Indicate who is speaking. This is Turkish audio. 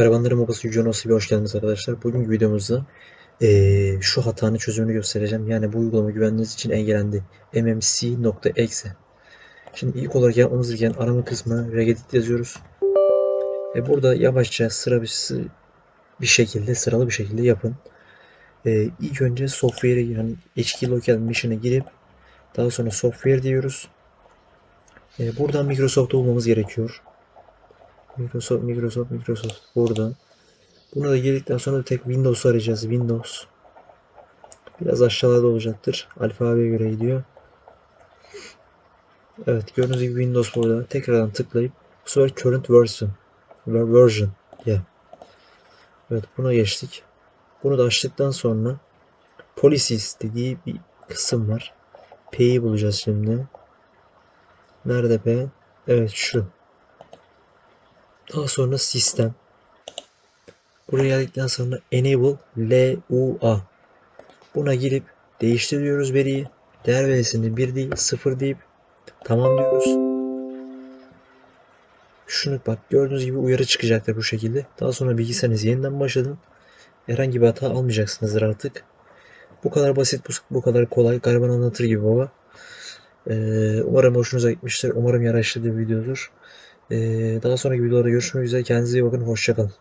Speaker 1: Karavanların Babası Yüce Onası'ya hoş geldiniz arkadaşlar. Bugünkü videomuzda eee, şu hatanın çözümünü göstereceğim. Yani bu uygulama güvenliğiniz için engellendi. mmc.exe Şimdi ilk olarak yapmamız gereken arama kısmına regedit yazıyoruz. Ve burada yavaşça sıra bir, şekilde, sıralı bir şekilde yapın. Eee ilk önce software'e yani HK Local Mission'a girip daha sonra software diyoruz. Eee, buradan Microsoft'ta bulmamız gerekiyor. Microsoft, Microsoft, Microsoft burada. Buna da girdikten sonra tek Windows arayacağız. Windows. Biraz aşağıda olacaktır. Alfabeye göre gidiyor. Evet gördüğünüz gibi Windows burada. Tekrardan tıklayıp bu sefer current version. ver- Version. Yeah. Evet buna geçtik. Bunu da açtıktan sonra policies dediği bir kısım var. P'yi bulacağız şimdi. Nerede P? Evet şu. Daha sonra sistem. Buraya geldikten sonra enable LUA. Buna girip değiştir diyoruz veriyi. Değer verisini 1 değil 0 deyip tamam diyoruz. Şunu bak gördüğünüz gibi uyarı çıkacaktır bu şekilde. Daha sonra bilgisayarınız yeniden başladın. Herhangi bir hata almayacaksınızdır artık. Bu kadar basit, bu, bu kadar kolay. Gariban anlatır gibi baba. Ee, umarım hoşunuza gitmiştir. Umarım yaraşlı bir videodur. Ee, daha sonraki videolarda görüşmek üzere. Kendinize iyi bakın. Hoşçakalın.